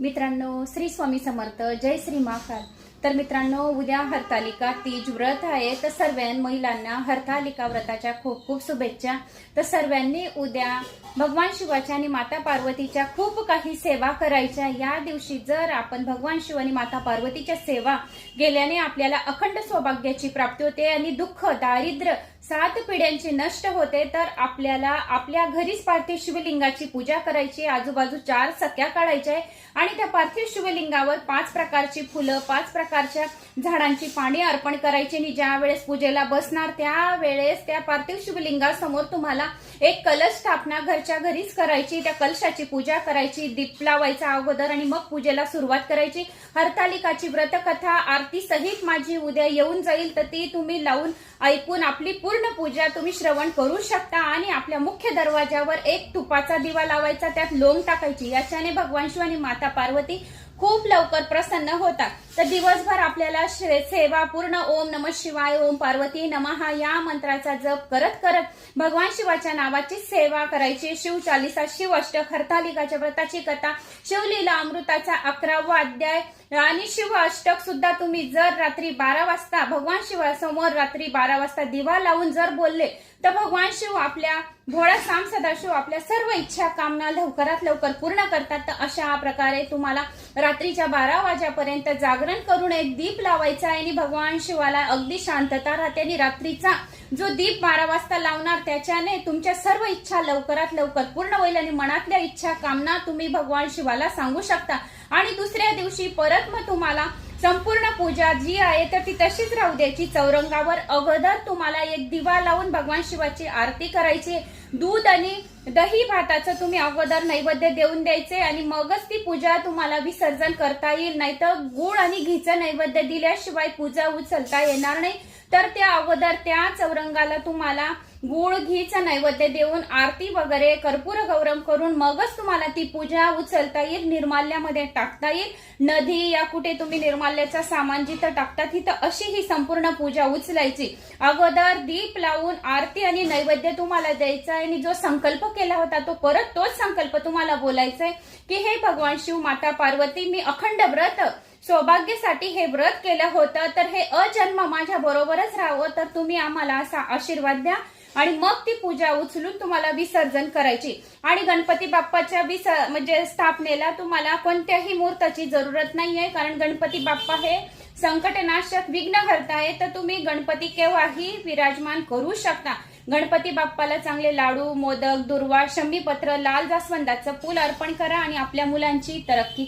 मित्रांनो श्री स्वामी समर्थ जय श्री महाकाल. तर मित्रांनो उद्या हरतालिका तीज व्रत आहे. तर सर्व महिलांना हरतालिका व्रताच्या खूप खूप शुभेच्छा. तर सर्वांनी उद्या भगवान शिवाच्या आणि माता पार्वतीच्या खूप काही सेवा करायच्या. या दिवशी जर आपण भगवान शिव आणि माता पार्वतीच्या सेवा गेल्याने आपल्याला अखंड सौभाग्याची प्राप्ती होते आणि दुःख दारिद्र्य सात पिढ्यांची नष्ट होते तर आपल्याला आपल्या घरीच पार्थिव शिवलिंगाची पूजा करायची आजूबाजू चार सख्या काढायच्या आणि त्या पार्थिव शिवलिंगावर पाच प्रकारची फुलं पाच प्रकारच्या झाडांची पाणी अर्पण करायची. आणि ज्या वेळेस पूजेला बसणार त्यावेळेस त्या पार्थिव शिवलिंगासमोर तुम्हाला एक कलश स्थापना घरच्या घरीच करायची त्या कलशाची पूजा करायची दीप लावायचा अगोदर आणि मग पूजेला सुरुवात करायची. हरतालिकाची व्रतकथा आरती सहित माझी उद्या येऊन जाईल तर ती तुम्ही लावून ऐकून आपली पूर्ण पूजा तुम्ही श्रवण करू शकता आणि आपल्या मुख्य दरवाजावर एक तुपाचा दिवा लावायचा त्यात लोंग टाकायची. याच्याने भगवान शिव आणि माता पार्वती खूप लवकर प्रसन्न होतात. तर दिवसभर आपल्याला शे- सेवा पूर्ण ओम नम शिवाय ओम पार्वती नमहा या मंत्राचा जप करत करत भगवान शिवाच्या नावाची सेवा करायची. शिव चालिसा शिव अष्टक हरतालिकाच्या व्रताची कथा शिवलीला अमृताचा अकरावा अध्याय आणि शिव अष्टक सुद्धा तुम्ही जर रात्री बारा वाजता भगवान शिवासमोर रात्री बारा वाजता दिवा लावून जर बोलले तर भगवान शिव आपल्या भोळा साम सदाशिव आपल्या सर्व इच्छा कामना लवकरात लवकर पूर्ण करतात. तर अशा प्रकारे तुम्हाला रात्रीच्या बारा वाजेपर्यंत जागरण करून एक दीप लावायचा आहे आणि भगवान शिवाला अगदी शांतता राहते आणि रात्रीचा जो दीप बारा वाजता लावणार त्याच्याने तुमच्या सर्व इच्छा लवकरात लवकर पूर्ण होईल आणि मनातल्या इच्छा कामना तुम्ही भगवान शिवाला सांगू शकता. आणि दुसऱ्या दिवशी परत मग तुम्हाला संपूर्ण पूजा जी आहे तर ती तशीच राहू द्यायची. चौरंगावर अगोदर तुम्हाला एक दिवा लावून भगवान शिवाची आरती करायची. दूध आणि दही भाताचं तुम्ही अगोदर नैवेद्य देऊन द्यायचे आणि मगच ती पूजा तुम्हाला विसर्जन करता येईल. नाही तर गुळ आणि घीचं नैवेद्य दिल्याशिवाय पूजा उचलता येणार नाही. तर त्या अगोदर त्या चौरंगाला तुम्हाला गुळ घीचं नैवेद्य देऊन आरती वगैरे कर्पूर गौरम करून मगच तुम्हाला ती पूजा उचलता येईल निर्माल्यामध्ये टाकता येईल. नदी या कुठे तुम्ही निर्माल्याचं सामान जिथं टाकता तिथं अशी ही संपूर्ण पूजा उचलायची. अगोदर दीप लावून आरती आणि नैवेद्य तुम्हाला द्यायचा नारायणी जो संकल्प केला होता तो परत तोच संकल्प तुम्हाला बोलायचा आहे की हे भगवान शिव माता पार्वती मी अखंड व्रत सौभाग्यासाठी हे व्रत केलं होतं तर हे अजन्म माझ्या बरोबरच राहावं तर तुम्ही आम्हाला असा आशीर्वाद द्या. आणि मग ती पूजा उचलून तुम्हाला विसर्जन करायची. आणि गणपती बाप्पाच्या विस म्हणजे स्थापनेला तुम्हाला कोणत्याही मूर्ताची जरूरत नाहीये कारण गणपती बाप्पा हे संकटनाशक विघ्न करताय तर तुम्ही गणपती केव्हाही विराजमान करू शकता. गणपती बाप्पाला चांगले लाडू मोदक दुर्वा शमीपत्र लाल जास्वंदाचं फूल अर्पण करा आणि आपल्या मुलांची तरक्की